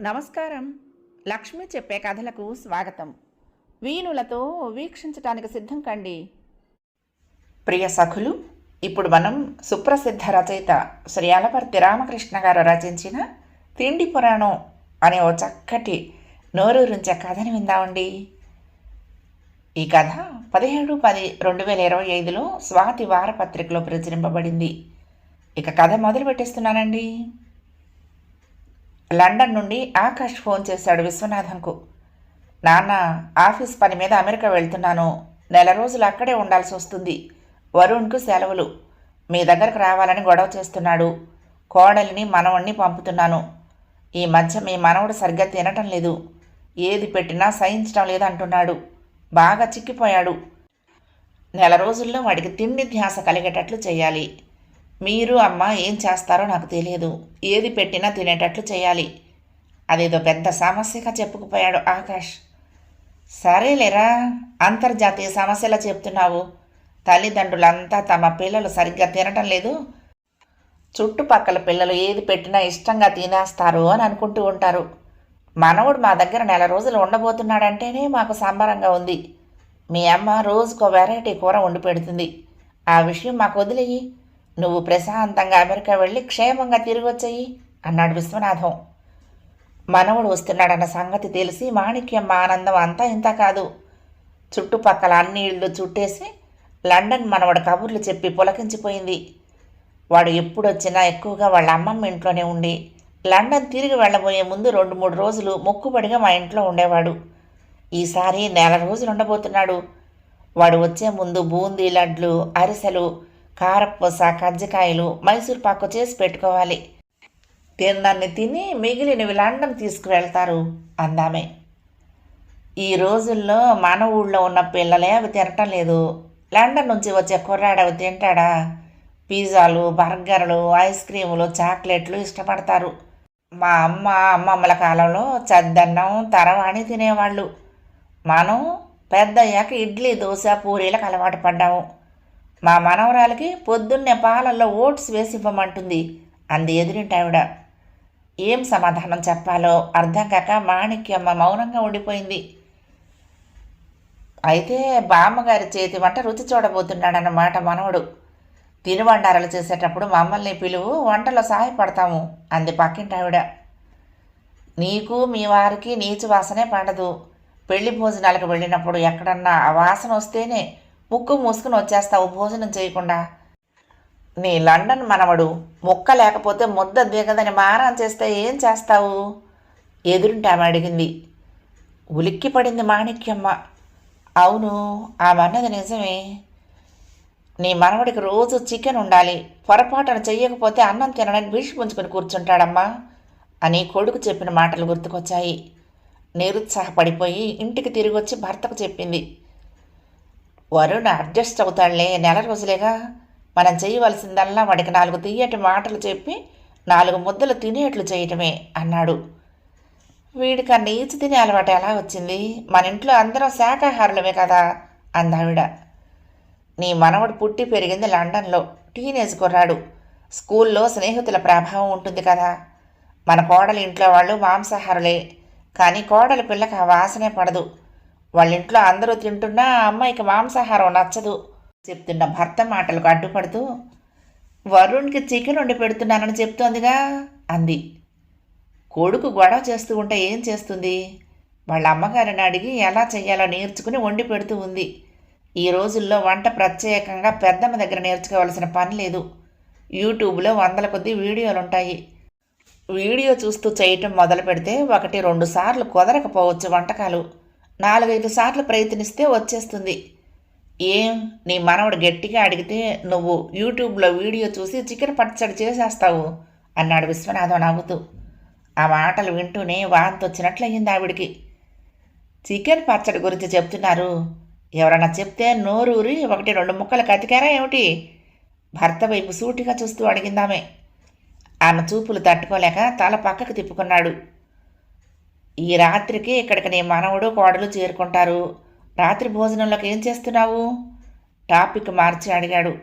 నమస్కారం. లక్ష్మి చెప్పే కథలకు స్వాగతం. వీణులతో వీక్షించటానికి సిద్ధం కండి. ప్రియ సఖులు ఇప్పుడు మనం సుప్రసిద్ధ రచయిత శ్రీ అలపర్తి రామకృష్ణ గారు రచించిన తిండి పురాణం అనే ఓ చక్కటి నోరూరించే కథని విందామండి. ఈ కథ పదిహేడు పది రెండు వేల ఇరవై ఐదులో స్వాతి వారపత్రికలో ప్రచురింపబడింది. ఇక కథ మొదలు పెట్టేస్తున్నానండి. లండన్ నుండి ఆకాష్ ఫోన్ చేశాడు విశ్వనాథంకు. నాన్న ఆఫీస్ పని మీద అమెరికా వెళ్తున్నాను. నెల రోజులు అక్కడే ఉండాల్సి వస్తుంది. వరుణ్కు సెలవులు. మీ దగ్గరకు రావాలని గొడవ చేస్తున్నాడు. కోడలిని మనవణ్ణి పంపుతున్నాను. ఈ మధ్య మీ మనవడు సరిగ్గా తినటం లేదు. ఏది పెట్టినా సహించడం లేదంటున్నాడు. బాగా చిక్కిపోయాడు. నెల రోజుల్లో వాడికి తిండి ధ్యాస కలిగేటట్లు చేయాలి. మీరు అమ్మ ఏం చేస్తారో నాకు తెలియదు. ఏది పెట్టినా తినేటట్లు చేయాలి. అదేదో పెద్ద సమస్యగా చెప్పుకుపోయాడు ఆకాష్. సరేలేరా అంతర్జాతీయ సమస్యలా చెప్తున్నావు. తల్లిదండ్రులంతా తమ పిల్లలు సరిగ్గా తినటం లేదు. చుట్టుపక్కల పిల్లలు ఏది పెట్టినా ఇష్టంగా తినేస్తారు అని అనుకుంటూ ఉంటారు. మనవడు మా దగ్గర నెల రోజులు ఉండబోతున్నాడంటేనే మాకు సంబరంగా ఉంది. మీ అమ్మ రోజుకో వెరైటీ కూర వండి పెడుతుంది. ఆ విషయం మాకు వదిలేయి. నువ్వు ప్రశాంతంగా అమెరికా వెళ్ళి క్షేమంగా తిరిగి వచ్చేయి అన్నాడు విశ్వనాథం. మనవడు వస్తున్నాడన్న సంగతి తెలిసి మాణిక్యమ్మ ఆనందం అంతా ఇంత కాదు. చుట్టుపక్కల అన్ని ఇళ్ళు చుట్టేసి లండన్ మనవడు కబుర్లు చెప్పి పులకించిపోయింది. వాడు ఎప్పుడొచ్చినా ఎక్కువగా వాళ్ళ అమ్మమ్మ ఇంట్లోనే ఉండి లండన్ తిరిగి వెళ్ళబోయే ముందు రెండు మూడు రోజులు మొక్కుబడిగా మా ఇంట్లో ఉండేవాడు. ఈసారి నెల రోజులు ఉండబోతున్నాడు వాడు వచ్చే ముందు బూందీ లడ్లు అరిసెలు కారపూస కజ్జికాయలు మైసూర్ పాకు చేసి పెట్టుకోవాలి. తిన్నన్ని తిని మిగిలినవి లండన్ తీసుకువెళ్తారు అందామే. ఈ రోజుల్లో మన ఊళ్ళో ఉన్న పిల్లలే అవి తినటం లేదు. లండన్ నుంచి వచ్చే కుర్రాడు అవి తింటాడా? పిజ్జాలు బర్గర్లు ఐస్ క్రీములు చాక్లెట్లు ఇష్టపడతారు. మా అమ్మ అమ్మమ్మల కాలంలో చద్దన్నం తరవాణి తినేవాళ్ళు. మనం పెద్దయ్యాక ఇడ్లీ దోశ పూరీలకు అలవాటు పడ్డాము. మా మనవరాలకి పొద్దున్నే పాలల్లో ఓట్స్ వేసి ఇవ్వమంటుంది అంది ఎదురింటావిడ ఏం సమాధానం చెప్పాలో అర్థం కాక మాణిక్యమ్మ మౌనంగా ఉండిపోయింది. అయితే బామ్మగారి చేతి వంట రుచి చూడబోతున్నాడన్నమాట మనవడు. తినుబండారాలు చేసేటప్పుడు మమ్మల్ని పిలువు వంటలో సహాయపడతాము అంది పక్కింటి ఆవిడ. నీకు మీ వారికి నీచు వాసనే పండదు. పెళ్ళి భోజనాలకు వెళ్ళినప్పుడు ఎక్కడన్నా ఆ వాసన వస్తేనే ముక్కు మూసుకుని వచ్చేస్తావు భోజనం చేయకుండా? నీ లండన్ మనవడు ముక్క లేకపోతే ముద్ద దిగదని మారం చేస్తే ఏం చేస్తావు? ఎదురుంటామె అడిగింది. ఉలిక్కి పడింది మాణిక్యమ్మ. అవును ఆమె అన్నది నిజమే. నీ మనవడికి రోజు చికెన్ ఉండాలి పొరపాటున చెయ్యకపోతే అన్నం తినడానికి భీషి పుంజుకొని కూర్చుంటాడమ్మా అని కొడుకు చెప్పిన మాటలు గుర్తుకొచ్చాయి. నిరుత్సాహపడిపోయి ఇంటికి తిరిగి వచ్చి భర్తకు చెప్పింది. వరుణ్ అడ్జస్ట్ అవుతాడులే నెల రోజులేగా? మనం చేయవలసిందల్లా వాడికి నాలుగు తీయటి మాటలు చెప్పి నాలుగు ముద్దలు తినేట్లు చేయటమే అన్నాడు. వీడికి ఆ నీచు తినే అలవాటు ఎలా వచ్చింది? మన ఇంట్లో అందరం శాకాహారులమే కదా? అందావిడ. నీ మనవడు పుట్టి పెరిగింది లండన్లో టీనేజ్ కుర్రాడు. స్కూల్లో స్నేహితుల ప్రభావం ఉంటుంది కదా? మన కోడలి ఇంట్లో వాళ్ళు మాంసాహారులే. కానీ కోడలి పిల్లకి ఆ వాసనే పడదు. వాళ్ళ ఇంట్లో అందరూ తింటున్నా అమ్మాయికి మాంసాహారం నచ్చదు చెప్తున్న భర్త మాటలకు అడ్డుపడుతూ వరుణ్కి చికెన్ వండి పెడుతున్నానని చెప్తోందిగా అంది. కొడుకు గొడవ చేస్తూ ఉంటే ఏం చేస్తుంది? వాళ్ళ అమ్మగారిని అడిగి ఎలా చేయాలో నేర్చుకుని వండి పెడుతూ ఉంది. ఈ రోజుల్లో వంట ప్రత్యేకంగా పెద్దమ్మ దగ్గర నేర్చుకోవాల్సిన పని లేదు. యూట్యూబ్లో వందల కొద్ది వీడియోలు ఉంటాయి వీడియో చూస్తూ చేయటం మొదలు పెడితే ఒకటి రెండు సార్లు కుదరకపోవచ్చు వంటకాలు. నాలుగైదు సార్లు ప్రయత్నిస్తే వచ్చేస్తుంది. ఏం? నీ మనవడు గట్టిగా అడిగితే నువ్వు యూట్యూబ్లో వీడియో చూసి చికెన్ పచ్చడి చేసేస్తావు అన్నాడు విశ్వనాథం నవ్వుతూ. ఆ మాటలు వింటూనే వాంతి వచ్చినట్లయింది ఆవిడికి. చికెన్ పచ్చడి గురించి చెప్తున్నారు. ఎవరన్నా చెప్తే నోరూరి ఒకటి రెండు ముక్కలు కతికారా ఏమిటి? భర్త వైపు సూటిగా చూస్తూ అడిగిందామే. ఆమె చూపులు తట్టుకోలేక తల పక్కకు తిప్పుకున్నాడు. ఈ రాత్రికి ఇక్కడికి నీ మనవడు కోడలు చేరుకుంటారు. రాత్రి భోజనంలోకి ఏం చేస్తున్నావు? టాపిక్ మార్చి అడిగాడు.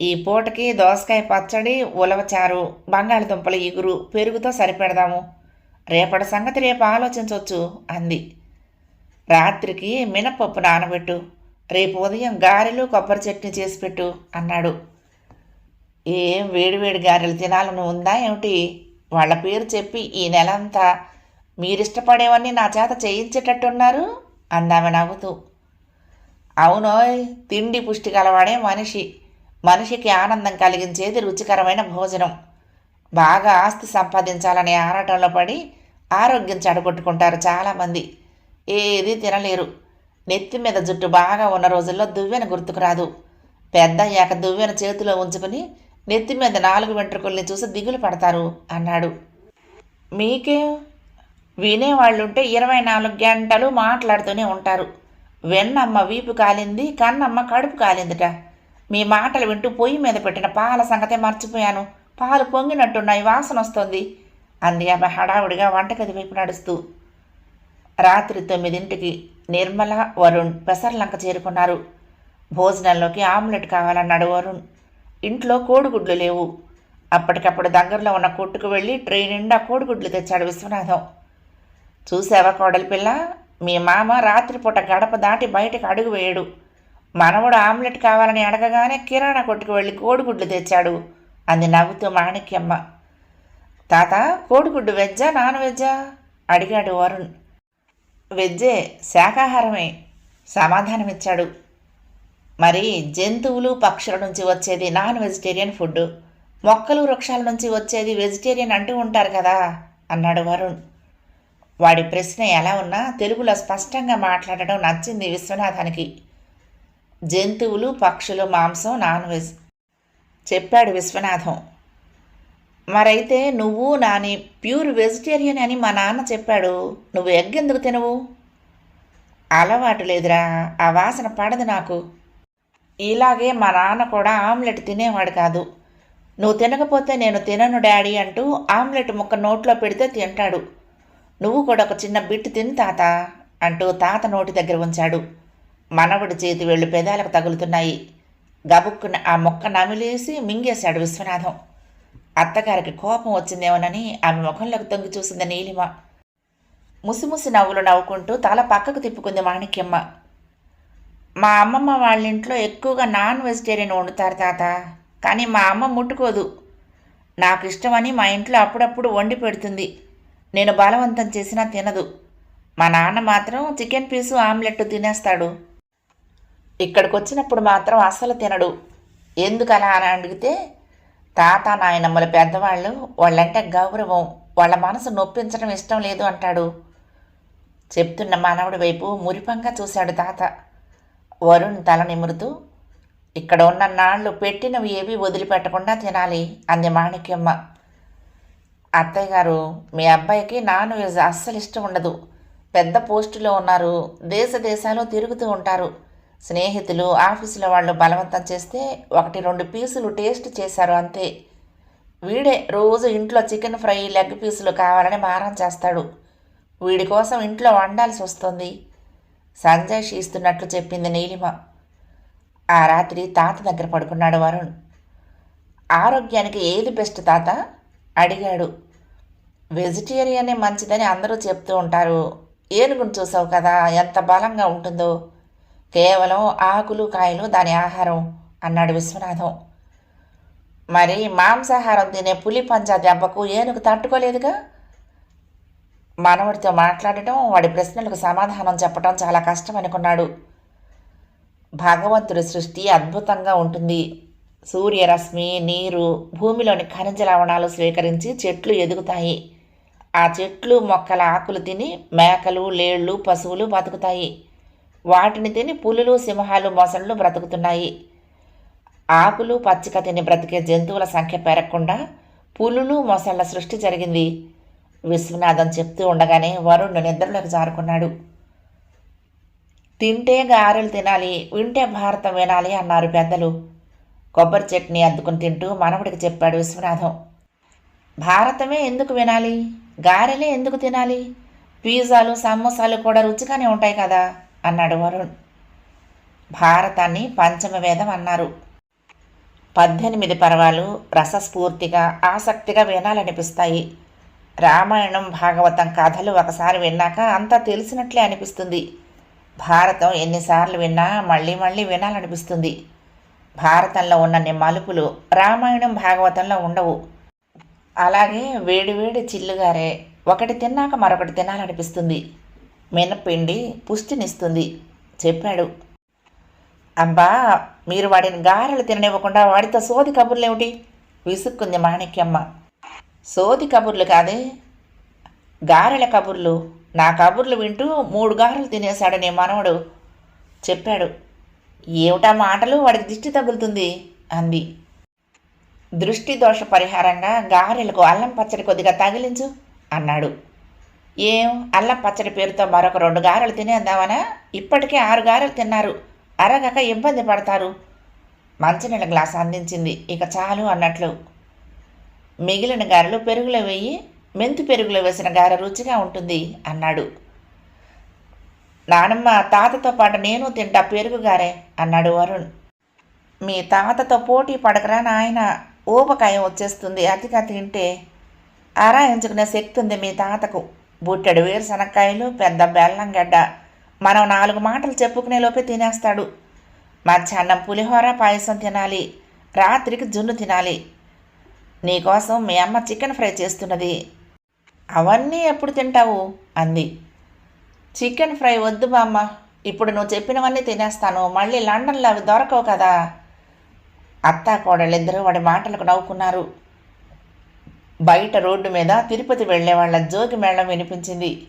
ఈ పూటకి దోసకాయ పచ్చడి ఉలవచారు బంగాళదుంపల ఇగురు పెరుగుతో సరిపెడదాము. రేపటి సంగతి రేపు ఆలోచించవచ్చు అంది. రాత్రికి మినపప్పు నానబెట్టు. రేపు ఉదయం గారెలు కొబ్బరి చట్నీ చేసి పెట్టు అన్నాడు. ఏం వేడివేడి గారెలు తినాలని ఉందా ఏమిటి? వాళ్ళ పేరు చెప్పి ఈ నెలంతా మీరిష్టపడేవన్నీ నా చేత చేయించేటట్టున్నారు? అందామె నవ్వుతూ. అవునోయ్ తిండి పుష్టి గలవాడే మనిషి. మనిషికి ఆనందం కలిగించేది రుచికరమైన భోజనం. బాగా ఆస్తి సంపాదించాలనే ఆరాటంలో పడి ఆరోగ్యం చెడగొట్టుకుంటారు చాలామంది. ఏది తినలేరు. నెత్తి మీద జుట్టు బాగా ఉన్న రోజుల్లో దువ్వెన గుర్తుకురాదు పెద్ద అయ్యాక దువ్వెన చేతిలో ఉంచుకుని నెత్తి మీద నాలుగు వెంట్రుకల్ని చూసి దిగులు పడతారు అన్నాడు. మీకే వినేవాళ్ళుంటే ఇరవై నాలుగు గంటలు మాట్లాడుతూనే ఉంటారు. వెన్నమ్మ వీపు కాలింది కన్నమ్మ కడుపు కాలిందిట. మీ మాటలు వింటూ పొయ్యి మీద పెట్టిన పాల సంగతే మర్చిపోయాను. పాలు పొంగినట్టున్నాయి వాసన వస్తుంది అంది ఆమె హడావుడిగా వంటగది వైపు నడుస్తూ. రాత్రి తొమ్మిదింటికి నిర్మల వరుణ్ పెసర్లంక చేరుకున్నారు. భోజనంలోకి ఆమ్లెట్ కావాలన్నాడు వరుణ్. ఇంట్లో కోడిగుడ్లు లేవు. అప్పటికప్పుడు దగ్గరలో ఉన్న కొట్టుకు వెళ్ళి ట్రైన్ నిండా కోడిగుడ్లు తెచ్చాడు విశ్వనాథం. చూసావా కోడలిపిల్ల మీ మామ రాత్రిపూట గడప దాటి బయటకు అడుగు వేయడు. మనవడు ఆమ్లెట్ కావాలని అడగగానే కిరాణా కొట్టుకు వెళ్ళి కోడిగుడ్లు తెచ్చాడు అంది నవ్వుతూ మాణిక్యమ్మ. తాత కోడిగుడ్డు వెజ్జా నాన్ వెజ్జా? అడిగాడు వరుణ్. వెజ్జే శాకాహారమే సమాధానమిచ్చాడు. మరి జంతువులు పక్షుల నుంచి వచ్చేది నాన్ వెజిటేరియన్ ఫుడ్ మొక్కలు వృక్షాల నుంచి వచ్చేది వెజిటేరియన్ అంటూ ఉంటారు కదా అన్నాడు వరుణ్. వాడి ప్రశ్న ఎలా ఉన్నా తెలుగులో స్పష్టంగా మాట్లాడడం నచ్చింది విశ్వనాథానికి. జంతువులు పక్షులు మాంసం నాన్ వెజ్ చెప్పాడు విశ్వనాథం. మరైతే నువ్వు నాని ప్యూర్ వెజిటేరియన్ అని మా నాన్న చెప్పాడు. నువ్వు ఎగ్ ఎందుకు తినవు? అలవాటు లేదురా ఆ వాసన పడదు నాకు. ఇలాగే మా నాన్న కూడా ఆమ్లెట్ తినేవాడు కాదు. నువ్వు తినకపోతే నేను తినను డాడీ అంటూ ఆమ్లెట్ ముక్క నోట్లో పెడితే తింటాడు. నువ్వు కూడా ఒక చిన్న బిట్టు తిని తాత అంటూ తాత నోటి దగ్గర ఉంచాడు. మనవడి చేతి వెళ్ళు పెదాలకు తగులుతున్నాయి. గబుక్కున ఆ మొక్క నమిలేసి మింగేశాడు విశ్వనాథం. అత్తగారికి కోపం వచ్చిందేమోనని ఆమె ముఖంలోకి తొంగి చూసింది నీలిమ. ముసిముసి నవ్వులు నవ్వుకుంటూ తల పక్కకు తిప్పుకుంది మాణిక్యమ్మ. మా అమ్మమ్మ వాళ్ళ ఇంట్లో ఎక్కువగా నాన్ వెజిటేరియన్ వండుతారు తాత. కానీ మా అమ్మ ముట్టుకోదు. నాకు ఇష్టమని మా ఇంట్లో అప్పుడప్పుడు వండి పెడుతుంది. నేను బలవంతం చేసినా తినదు. మా నాన్న మాత్రం చికెన్ పీసు ఆమ్లెట్ తినేస్తాడు. ఇక్కడికి వచ్చినప్పుడు మాత్రం అస్సలు తినడు. ఎందుకు అలా అని అడిగితే తాత నాయనమ్మల పెద్దవాళ్ళు వాళ్ళంటే గౌరవం వాళ్ళ మనసు నొప్పించడం ఇష్టం లేదు అంటాడు. చెప్తున్న మానవుడి వైపు మురిపంగా చూశాడు తాత. వరుణ్ తల నిమురుతూ ఇక్కడ ఉన్న నాళ్ళు పెట్టినవి ఏవి వదిలిపెట్టకుండా తినాలి అంది మాణిక్యమ్మ. అత్తయ్య గారు మీ అబ్బాయికి నాన్ వెజ్ అస్సలు ఇష్టం ఉండదు. పెద్ద పోస్టులో ఉన్నారు. దేశ దేశాలు తిరుగుతూ ఉంటారు. స్నేహితులు ఆఫీసులో వాళ్ళు బలవంతం చేస్తే ఒకటి రెండు పీసులు టేస్ట్ చేశారు అంతే. వీడే రోజు ఇంట్లో చికెన్ ఫ్రై లెగ్ పీసులు కావాలని మారం చేస్తాడు. వీడి కోసం ఇంట్లో వండాల్సి వస్తుంది. సంజయ్ ఇస్తున్నట్లు చెప్పింది నీలిమ. ఆ రాత్రి తాత దగ్గర పడుకున్నాడు వరుణ్. ఆరోగ్యానికి ఏది బెస్ట్ తాత? అడిగాడు. వెజిటేరియనే మంచిదని అందరూ చెప్తూ ఉంటారు. ఏనుగును చూసావు కదా ఎంత బలంగా ఉంటుందో. కేవలం ఆకులు కాయలు దాని ఆహారం అన్నాడు విశ్వనాథం. మరి మాంసాహారం తినే పులి పంజా దెబ్బకు ఏనుగు తట్టుకోలేదుగా? మనవడితో మాట్లాడటం వాడి ప్రశ్నలకు సమాధానం చెప్పడం చాలా కష్టం అనుకున్నాడు భగవంతుడి సృష్టి అద్భుతంగా ఉంటుంది. సూర్యరశ్మి నీరు భూమిలోని ఖనిజ లవణాలు స్వీకరించి చెట్లు ఎదుగుతాయి. ఆ చెట్లు మొక్కల ఆకులు తిని మేకలు లేళ్ళు పశువులు బతుకుతాయి. వాటిని తిని పులులు సింహాలు మొసళ్ళు బ్రతుకుతున్నాయి. ఆకులు పచ్చిక తిని బ్రతికే జంతువుల సంఖ్య పెరగకుండా పులులు మొసళ్ళ సృష్టి జరిగింది. విశ్వనాథం చెప్తూ ఉండగానే వరుణ్ నిద్రలోకి జారుకున్నాడు. తింటే గారెలు తినాలి వింటే భారతం వినాలి అన్నారు పెద్దలు. కొబ్బరి చట్నీ అద్దుకుని తింటూ మనవడికి చెప్పాడు విశ్వనాథం. భారతమే ఎందుకు వినాలి? గారెలే ఎందుకు తినాలి? పిజ్జాలు సమోసాలు కూడా రుచిగానే ఉంటాయి కదా? అన్నాడు వరుణ్. భారతాన్ని పంచమ వేదం అన్నారు. పద్దెనిమిది పర్వాలు రసస్ఫూర్తిగా ఆసక్తిగా వినాలనిపిస్తాయి. రామాయణం భాగవతం కథలు ఒకసారి విన్నాక అంతా తెలిసినట్లే అనిపిస్తుంది. భారతం ఎన్నిసార్లు విన్నా మళ్ళీ మళ్ళీ వినాలనిపిస్తుంది. భారతంలో ఉన్నన్ని మలుపులు రామాయణం భాగవతంలో ఉండవు. అలాగే వేడివేడి చిల్లుగారే ఒకటి తిన్నాక మరొకటి తినాలనిపిస్తుంది. మినపిండి పుష్టినిస్తుంది. చెప్పాడు. అబ్బా మీరు వాడిని గారెలు తిననివ్వకుండా వాడితో సోది కబుర్లేమిటి? విసుక్కుంది మాణిక్యమ్మ. సోది కబుర్లు కాదే? గారెల కబుర్లు. నా కబుర్లు వింటూ మూడు గారెలు తినేశాడు నీ మనవడు. చెప్పాడు. ఏమిటా మాటలు? వాడికి దిష్టి తగులుతుంది అంది. దృష్టి దోష పరిహారంగా గారెలకు అల్లం పచ్చడి కొద్దిగా తగిలించు అన్నాడు. ఏం? అల్లం పచ్చడి పేరుతో మరొక రెండు గారెలు తినేద్దామనా ఇప్పటికే ఆరు గారెలు తిన్నారు. అరగక ఇబ్బంది పడతారు. మంచినీళ్ళ గ్లాస్ అందించింది. ఇక చాలు అన్నట్లు. మిగిలిన గారెలు పెరుగులో వేయి మెంతు పెరుగులో వేసిన గారె రుచిగా ఉంటుంది అన్నాడు. నానమ్మ తాతతో పాటు నేను తింటా పెరుగుగారే అన్నాడు వరుణ్. మీ తాతతో పోటీ పడకరా నాయన ఊపకాయం వచ్చేస్తుంది అతిగా తింటే ఆరాయించుకునే శక్తి ఉంది మీ తాతకు. బుట్టెడు వేరుశనక్కాయలు పెద్ద బెల్లం గడ్డ. మనం నాలుగు మాటలు చెప్పుకునే లోపే తినేస్తాడు. మధ్యాహ్నం పులిహోర పాయసం తినాలి రాత్రికి జున్ను తినాలి. నీకోసం మీ అమ్మ చికెన్ ఫ్రై చేస్తున్నది. అవన్నీ ఎప్పుడు తింటావు? అంది. చికెన్ ఫ్రై వద్దు బామ్మ. ఇప్పుడు నువ్వు చెప్పినవన్నీ తినేస్తాను. మళ్ళీ లండన్లో అవి దొరకవు కదా. అత్త కోడళ్ళిద్దరూ వాడి మాటలకు నవ్వుకున్నారు. బయట రోడ్డు మీద తిరుపతి వెళ్ళే వాళ్ళ జోగి మేళం వినిపించింది.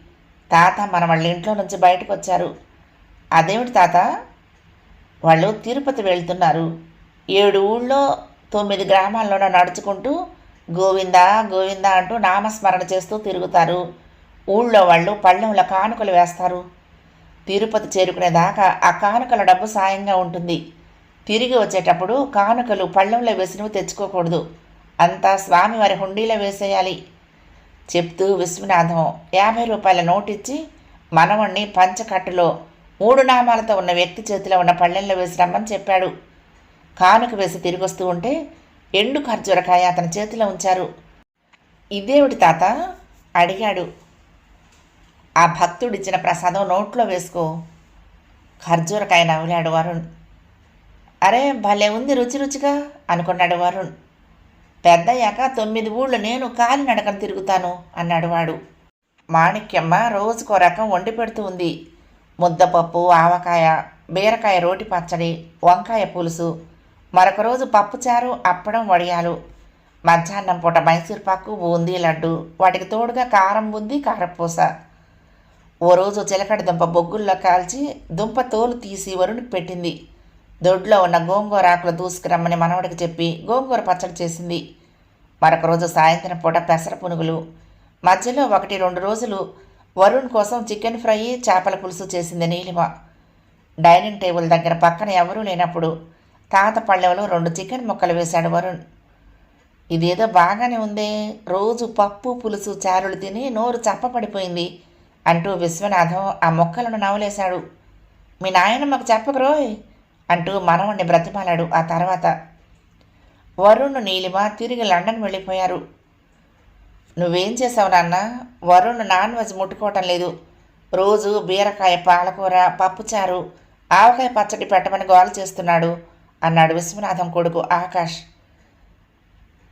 తాత మన వాళ్ళ ఇంట్లో నుంచి బయటకు వచ్చారు. అదేమిటి తాత? వాళ్ళు తిరుపతి వెళ్తున్నారు. ఏడు ఊళ్ళో తొమ్మిది గ్రామాల్లోనూ నడుచుకుంటూ గోవిందా గోవిందా అంటూ నామస్మరణ చేస్తూ తిరుగుతారు. ఊళ్ళో వాళ్ళు పళ్ళెంలో కానుకలు వేస్తారు. తిరుపతి చేరుకునేదాకా ఆ కానుకల డబ్బు సాయంగా ఉంటుంది. తిరిగి వచ్చేటప్పుడు కానుకలు పళ్ళెంలో వేసినవి తెచ్చుకోకూడదు. అంతా స్వామివారి హుండీలో వేసేయాలి. చెప్తూ విశ్వనాథం యాభై రూపాయల నోటిచ్చి మనవణ్ణి పంచకట్టులో మూడు నామాలతో ఉన్న వ్యక్తి చేతిలో ఉన్న పళ్ళెంలో వేసి రమ్మని చెప్పాడు. కానుక వేసి తిరిగొస్తూ ఉంటే ఎండు ఖర్జూరకాయ అతని చేతిలో ఉంచారు. ఇదేమిటి తాత? అడిగాడు. ఆ భక్తుడిచ్చిన ప్రసాదం నోట్లో వేసుకో. ఖర్జూరకాయ నవ్వులాడు వరుణ్. అరే భలే ఉంది రుచి రుచిగా అనుకున్నాడు వరుణ్. పెద్దయ్యాక తొమ్మిది ఊళ్ళు నేను కాలినడకను తిరుగుతాను అన్నాడు వాడు. మాణిక్యమ్మ రోజుకో రకం వండి పెడుతూ ఉంది. ముద్దపప్పు ఆవకాయ బీరకాయ రోటి పచ్చడి వంకాయ పులుసు. మరొక రోజు పప్పుచారు అప్పడం వడియాలు. మధ్యాహ్నం పూట మైసూర్పాకు బూందీ లడ్డు. వాటికి తోడుగా కారం బుంది కారపూస. ఓ రోజు చిలకడ దుంప బొగ్గుల్లో కాల్చి దుంప తోలు తీసి వరుణికి పెట్టింది. దొడ్లో ఉన్న గోంగూర ఆకులు దూసుకురమ్మని మనవడికి చెప్పి గోంగూర పచ్చడి చేసింది. మరొక రోజు సాయంత్రం పూట పెసర పునుగులు. మధ్యలో ఒకటి రెండు రోజులు వరుణ్ కోసం చికెన్ ఫ్రై చేపల పులుసు చేసింది నీలిమ. డైనింగ్ టేబుల్ దగ్గర పక్కన ఎవరూ లేనప్పుడు తాత పళ్ళెవలో రెండు చికెన్ ముక్కలు వేశాడు వరుణ్. ఇదేదో బాగానే ఉందే. రోజు పప్పు పులుసు చారులు తిని నోరు చప్పపడిపోయింది అంటూ విశ్వనాథం ఆ మొక్కలను నవలేశాడు. మీ నాయన మాకు చెప్పకరోయ్ అంటూ మనవణ్ణి బ్రతిమాలాడు ఆ తర్వాత. వరుణ్ నీలిమ తిరిగి లండన్ వెళ్ళిపోయారు. నువ్వేం చేసావు నాన్న? వరుణ్ నాన్ వెజ్ ముట్టుకోవటం లేదు. రోజు బీరకాయ పాలకూర పప్పుచారు ఆవకాయ పచ్చడి పెట్టమని గోల చేస్తున్నాడు అన్నాడు విశ్వనాథం కొడుకు ఆకాష్.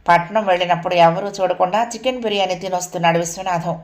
పట్నం వెళ్ళినప్పుడు ఎవరూ చూడకుండా చికెన్ బిర్యానీ తినొస్తున్నాడు విశ్వనాథం.